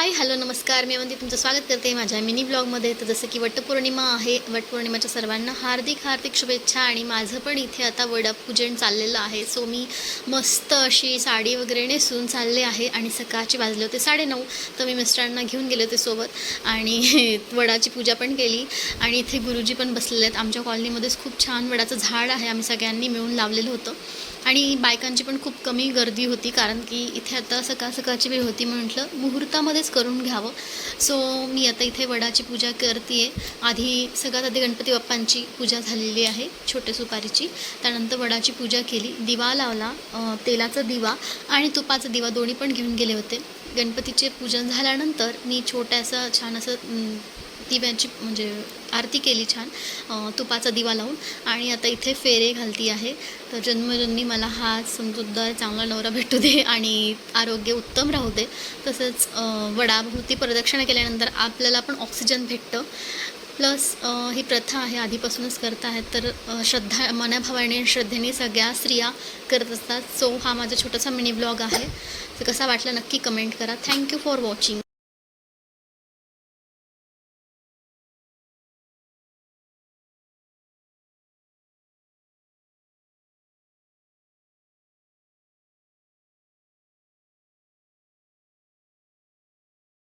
Hi hello नमस्कार. मी म्हणजे तुमचं स्वागत करते माझ्या मिनी ब्लॉगमध्ये. तर जसं की वटपौर्णिमा आहे वटपौर्णिमाच्या सर्वांना हार्दिक हार्दिक शुभेच्छा आणि माझं पण इथे आता वडपूजन चाललेलं आहे. सो मी मस्त अशी साडी वगैरे नेसून चालले आहे आणि सकाळचे वाजले होते साडेनऊ. तर मी मिस्टरांना घेऊन गेले होते सोबत आणि वडाची पूजा पण केली. आणि इथे गुरुजी पण बसलेले आहेत. आमच्या कॉलनीमध्येच खूप छान वडाचं झाड आहे. आम्ही सगळ्यांनी मिळून लावलेलं होतं. आणि बायकांची पण खूप कमी गर्दी होती कारण की इथे आता सकाळ सकाळची वेळ होती म्हटलं मुहूर्तामध्येच करून घ्यावं. सो मी आता इथे वडाची पूजा करते आधी सगळ्यात आधी गणपती बाप्पांची पूजा झालेली आहे छोट्या सुपारीची. त्यानंतर वडाची पूजा केली दिवा लावला तेलाचा दिवा आणि तुपाचा दिवा दोन्ही पण घेऊन गेले होते. गणपतीचे पूजन झाल्यानंतर मी छोट्यासा छान असं दिव्याची म्हणजे आरती केली छान तुपाचा दिवा लावून. आणि आता इथे फेरे घालती आहे. तर जन्मजन्मी मला हा समजूतदार चांगला नवरा भेटू दे आणि आरोग्य उत्तम राहू दे. तसंच वडाभोवती प्रदक्षिणा केल्यानंतर आपल्याला पण ऑक्सिजन भेटतं. प्लस ही प्रथा आहे आधीपासूनच करत आहेत. तर श्रद्धा मनाभावाने आणि श्रद्धेने सगळ्या स्त्रिया करत असतात. सो हा माझा छोटासा मिनी ब्लॉग आहे. तर कसा वाटला नक्की कमेंट करा. Thank you for watching